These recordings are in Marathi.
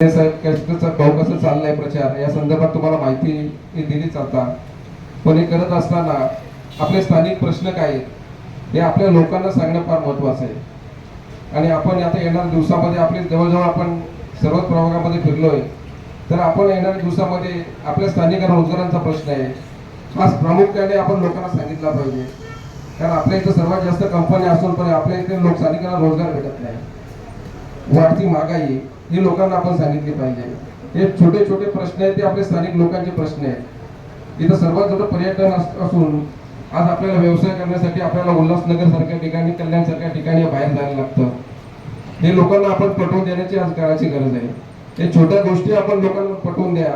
भाऊ कसं चाललाय प्रचार? या संदर्भात तुम्हाला माहिती दिलीच आता. पण हे करत असताना आपले स्थानिक प्रश्न काय आहेत हे आपल्या लोकांना सांगणं फार महत्वाचं आहे. आणि आपण आता येणाऱ्या दिवसामध्ये आपले जवळजवळ आपण सर्वच प्रभागामध्ये फिरलोय. तर आपण येणाऱ्या दिवसामध्ये आपल्या स्थानिक रोजगारांचा प्रश्न आहे. खास प्रामुख्याने आपण लोकांना सांगितला पाहिजे. कारण आपल्या इथं सर्वात जास्त कंपन्या असून पण आपल्या इथे लोक स्थानिकांना रोजगार भेटत नाही. वाढती महागाई ही लोकांना आपण सांगितली पाहिजे. हे छोटे छोटे प्रश्न आहेत ते आपले स्थानिक लोकांचे प्रश्न आहेत. इथं सर्वात मोठं पर्यटन असून आज आपल्याला व्यवसाय करण्यासाठी आपल्याला उल्हासनगर सारख्या ठिकाणी कल्याण सारख्या ठिकाणी बाहेर जायला लागतं. हे लोकांना आपण पटवून देण्याची आज काळाची गरज आहे. हे छोट्या गोष्टी आपण लोकांना पटवून द्या.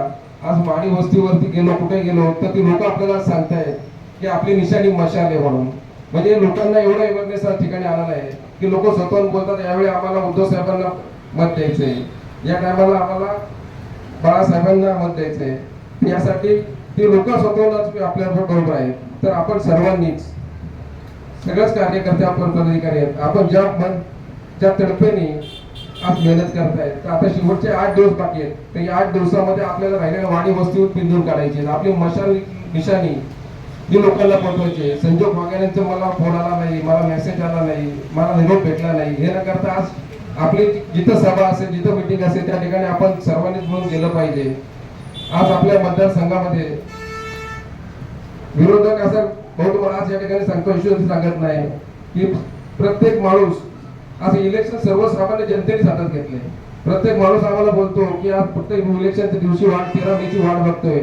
आज माडी वस्तीवरती गेलो कुठे गेलो तर ती लोक आपल्याला सांगतायत की आपली निशाणी मशाल आहे म्हणून. म्हणजे लोकांना एवढा अवेअरनेस ठिकाणी आलेला आहे. की लोक स्वतःहून बोलतात यावेळी आम्हाला उद्धव साहेबांना मत द्यायचंय. या टायमाला आम्हाला बाळासाहेबांना मत द्यायचंय. यासाठी ती लोक स्वतःहूनच आपल्याबरोबर बरोबर आहेत. तर आपण सर्वांनीच सगळ्याच कार्यकर्ते आपण पदाधिकारी आहेत. आपण ज्या मन ज्या तडफेने आज मेहनत करतायत तर आता शेवटचे आठ दिवस बाकी आहेत. तर या आठ दिवसामध्ये आपल्याला राहिलेल्या वाणी वस्तीवर पिंजून काढायची आपली मशाल निशाणी ही लोकांना पाठवायची आहे. संजोग मला फोन आला नाही मला मेसेज आला नाही मला निरोप भेटला नाही. हे न करता आज आपली जिथं सभा असेल जिथं मिटिंग असेल त्या ठिकाणी आपण सर्वांनीच म्हणून गेलं पाहिजे. आज आपल्या मतदारसंघामध्ये विरोधक असं बहुत मला आज या ठिकाणी सांगतो ईश्वर सांगत नाही की प्रत्येक माणूस आज इलेक्शन सर्वसामान्य जनतेने हातात घेतले प्रत्येक माणूस आम्हाला बोलतो की आज प्रत्येक इलेक्शनच्या दिवशी वाढ तेरा मेची वाढ बघतोय.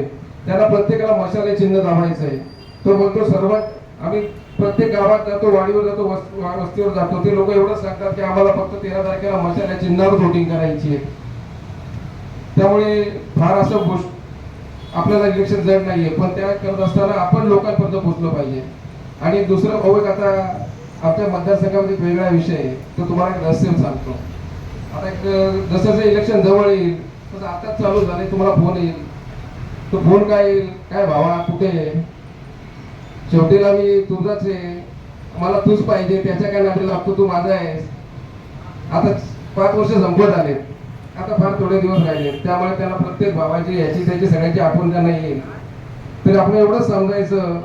त्याला प्रत्येकाला मशाले चिन्ह दाबायचं आहे तो बोलतो सर्वात आम्ही प्रत्येक गावात जातो वाडीवर जातो वस्तीवर जातो. ते लोक एवढंच सांगतात की आम्हाला फक्त तेरा तारखेला मशाल्या चिन्हावर वोटिंग करायची आहे. त्यामुळे फार असं गोष्ट आपल्याला इलेक्शन जड नाहीये पण त्या करत असताना आपण लोकांपर्यंत पोहोचलो पाहिजे. आणि दुसरं भाऊ एक आता आमच्या मतदारसंघामध्ये वेगळा विषय आहे तो तुम्हाला एक रहस्य सांगतो. आता एक जसं जसं इलेक्शन जवळ येईल तसं आताच चालू झाले तुम्हाला फोन येईल. तो फोन काय येईल काय भावा कुठे आहे? शेवटीला मी तुझाच आहे. मला तूच पाहिजे त्याच्या काय नाटी लागतो तू माझा आहेस. आता पाच वर्ष संपत आले आता फार थोडे दिवस राहिले त्यामुळे त्यांना प्रत्येक भावाची याची त्याची सगळ्यांची आठवण त्यांना येईल तर आपण एवढंच समजायचं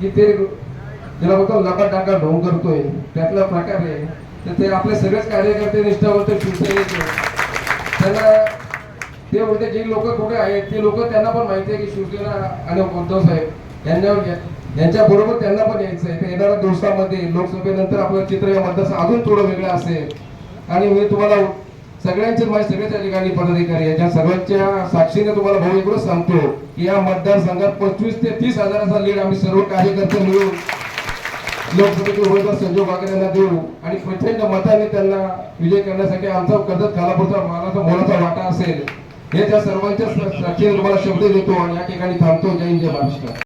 की ते ज्याला बघतो लका टाका ढोंग करतोय त्यातला प्रकार आहे. तर ते आपले सगळेच कार्यकर्ते निष्ठावंत त्यांना ते म्हणते जे लोक कुठे आहेत ते लोक त्यांना पण माहिती आहे की शिवसेना आणि उद्धव साहेब यांच्यावर यांच्या बरोबर त्यांना पण यायचं आहे येणाऱ्या दिवसामध्ये लोकसभेनंतर आपलं चित्र या मतदारसंघ अजून थोडं वेगळं असेल. आणि मी तुम्हाला सगळ्यांचे माहिती सगळ्याच्या ठिकाणी पदाधिकारी आहेत, सर्वांच्या साक्षीने तुम्हाला भाऊ सांगतो की या मतदारसंघात पंचवीस ते तीस हजाराचा लीड आम्ही सर्व कार्यकर्ते मिळून लोकसभेचे उमेदवार संजय वागर यांना देऊ आणि प्रचंड मताने त्यांना विजय करण्यासाठी आमचा कर्जत खालापूरचा मानाचा मोलाचा वाटा असेल. हे त्या सर्वांच्या साक्षीने तुम्हाला शब्द देतो आणि या ठिकाणी थांबतो. जय हिंद जय महाराष्ट्र.